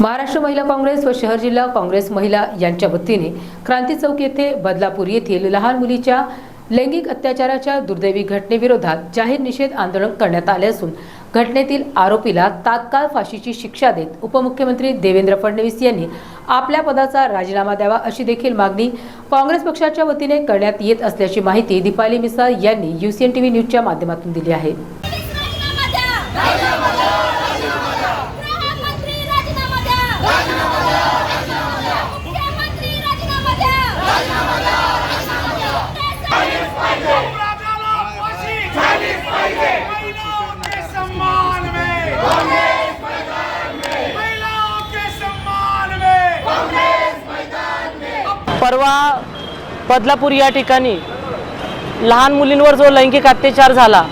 महाराष्ट्र महिला काँग्रेस व शहर जिल्हा काँग्रेस महिला यांच्या वतीने क्रांती चौक येथे बदलापूर येथील लहान मुलीच्या लैंगिक अत्याचाराच्या दुर्दैवी घटनेविरोधात जाहीर निषेध आंदोलन करण्यात आले असून घटनेतील आरोपीला तात्काळ फाशीची शिक्षा देत उपमुख्यमंत्री देवेंद्र फडणवीस यांनी आपल्या पदाचा राजीनामा द्यावा अशी देखील मागणी काँग्रेस पक्षाच्या वतीने करण्यात येत असल्याची माहिती दीपाली मिसाळ यांनी युसीएन टीव्ही न्यूजच्या माध्यमातून दिली आहे राजीनामा द्या गृहमंत्री राजीनामा द्या मुख्यमंत्री राजीनामा द्या अपराधाला फाशी झालीच पाहिजे महिलाओं के सम्मान में महिलाओं के सम्मान में परवा बदलापूर या ठिकाणी लहान मुलींवर जो लैंगिक अत्याचार झाला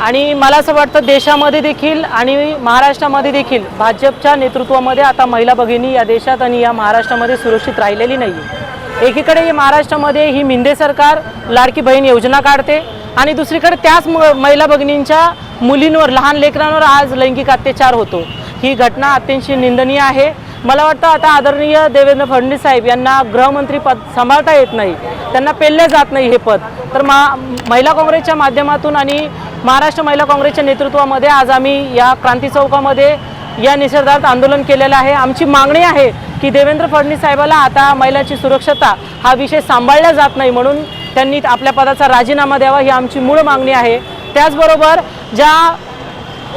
आणि मला असं वाटतं देशामध्ये देखील आणि महाराष्ट्रामध्ये देखील भाजपच्या नेतृत्वामध्ये आता महिला भगिनी या देशात आणि या महाराष्ट्रामध्ये सुरक्षित राहिलेली नाही. आहे एकीकडे हे महाराष्ट्रामध्ये ही मिंदे सरकार लाडकी बहीण योजना काढते आणि दुसरीकडे त्याच म- महिला भगिनींच्या मुलींवर लहान लेकरांवर आज लैंगिक अत्याचार होतो. ही घटना अत्यंत निंदनीय आहे. मला वाटतं आता आदरणीय देवेंद्र फडणवीस साहेब यांना गृहमंत्री पद सांभाळता येत नाही. त्यांना पेललं जात नाही हे पद. तर मा महिला काँग्रेसच्या माध्यमातून आणि महाराष्ट्र महिला काँग्रेसच्या नेतृत्वामध्ये आज आम्ही या क्रांती चौकामध्ये या निषेधार्थ आंदोलन केलेलं आहे. आमची मागणी आहे की देवेंद्र फडणवीस साहेबाला आता महिलांची सुरक्षता हा विषय सांभाळला जात नाही म्हणून त्यांनी आपल्या पदाचा राजीनामा द्यावा ही आमची मूळ मागणी आहे. त्याचबरोबर ज्या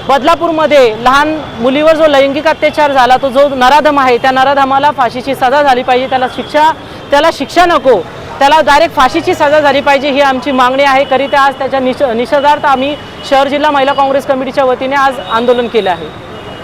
बदलापूरमध्ये लहान मुलीवर जो लैंगिक अत्याचार झाला तो जो नराधम आहे त्या नराधमाला फाशीची सजा झाली पाहिजे त्याला शिक्षा त्याला शिक्षा नको त्याला डायरेक्ट फाशीची सजा झाली पाहिजे ही आमची मागणी आहे. करिता आज त्याच्या निष निषेधार्थ आम्ही शहर जिल्हा महिला काँग्रेस कमिटीच्या वतीने आज आंदोलन केलं आहे.